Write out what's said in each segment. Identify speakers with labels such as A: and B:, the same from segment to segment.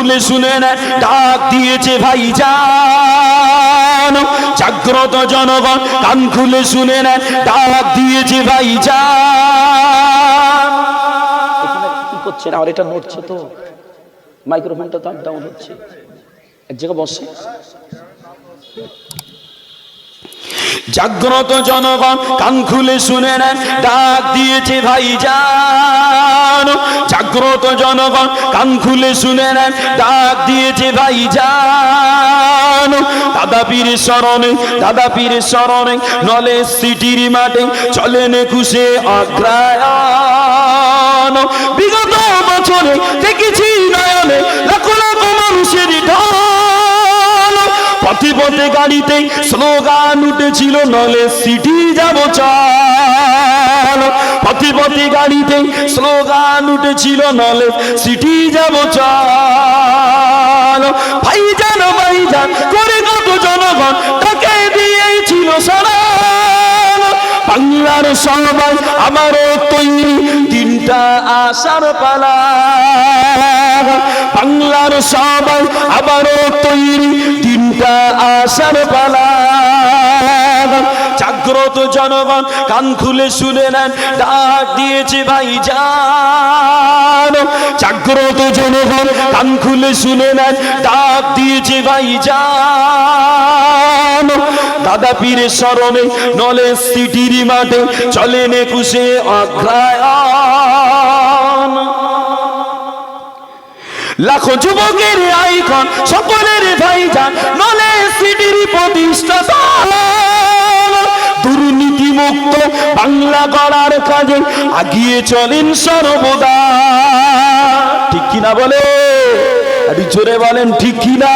A: খুলে শুনে নেন ডাক দিয়েছে ভাই যান জাগ্রত জনগণ কান খুলে শুনে নেন ডাক দিয়েছে ভাই যান
B: কি করছে না? আর এটা নড়ছে তো। মাইক্রোফোনটা তো আপ ডাউন হচ্ছে। এক জায়গায় বসে।
A: জাগ্রত জনগণ, কান খুলে শুনে নেন, ডাক দিয়েছে ভাই যান জাগ্রত জনগণ, কান খুলে শুনে নেন, ডাক দিয়েছে ভাই যান দাদা পীরের স্মরণে দাদা পীরের স্মরণে নলে সিটির মাঠে চলেন একুশে অগ্রায়ণ বিগত বছরে দেখেছি নয়নে পথে গাড়িতে স্লোগান উঠেছিল, নলে সিটি যাব চল। পথে পথে গাড়িতে স্লোগান উঠেছিল, নলে সিটি যাব চল। ভাই জান ভাই জান করে কত জনগণ তাকে দিয়েছিল সারা। বাংলার সবাই আমারও তৈরি তিনটা আশার পালা। বাংলার সবাই আবারও তৈরি তিনটা আশার পালা। জাগ্রত জনগণ কান খুলে শুনে নেন, ডাক দিয়েছে ভাই যান জাগ্রত জনগণ কান খুলে শুনে নেন, ডাক দিয়েছে ভাই যান দাদা পীরের স্মরণে নলে সিটির মাঠে, চলেন একুশে অগ্রায়ণ লাখো যুবকের আইকন, সকলের ভাইজান, নলে সিটির প্রতিষ্ঠাতা। দুর্নীতি মুক্ত বাংলা গড়ার কাজে আগিয়ে চলেন সর্বদা। ঠিক কিনা বলে? একটু জোরে বলেন, ঠিক কিনা?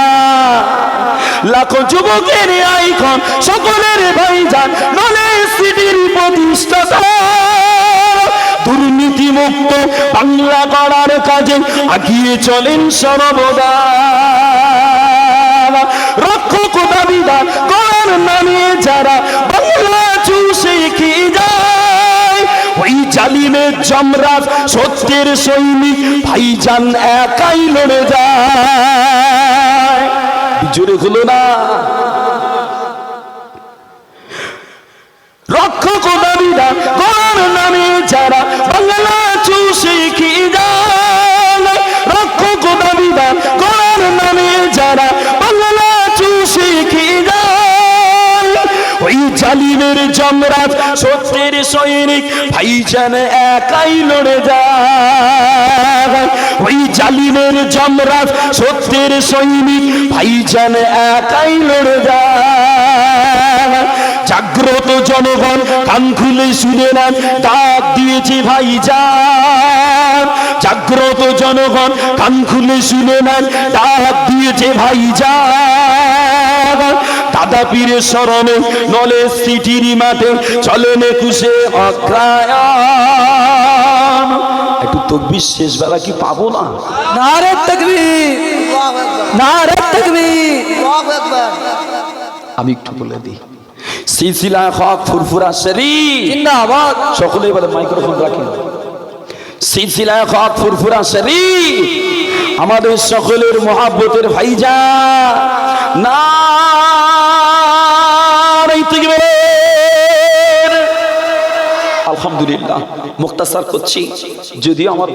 A: লাখো যুবকের আইকন, সকলের ভাইজান বাংলা গড়ার কাজে আগিয়ে চলেন সর্বদা। রক্ষক দাবিদার গড়ার নামে যারা বাংলা চুষে খেয়ে যায়, ওই জালিমের জমরাজ সত্যের সৈনিক ভাইজান একাই লড়ে যায়। জোরে হলো না। রক্ষক দাবিদা গড়ার নামে যারা জালিমের জমরাজ সত্যের সৈনিক ভাইজান একাই লড়ে যায়। ওই জালিমের জমরাজ সত্যের সৈনিক ভাইজান একাই লড়ে যায়। জাগ্রত জনগণ, কান খুলে শুনে নেন, ডাক দিয়েছে ভাই যান। জাগ্রত জনগণ, কান খুলে শুনে নেন, ডাক দিয়েছে ভাই যান। দাদা পীরের স্মরণে নলে সিটির মাঠে চলেন একুশে অগ্রায়ণ। একটু তকবির শেষ বেলা কি পাবো না?
C: নারে তকবীর নারে তকবীর।
A: আমি একটু বলে দিই সিলসিলা হক ফুরফুরা শরীফ।
C: জিন্দাবাদ।
A: সকলেই বলে মাইক্রোফোন রাখেন। সিলসিলা হক ফুরফুরা শরীফ। আমাদের সকলের মহাব্বতের ভাইজা। না আলহামদুলিল্লাহ মুক্তাসার করছি। যদিও আমার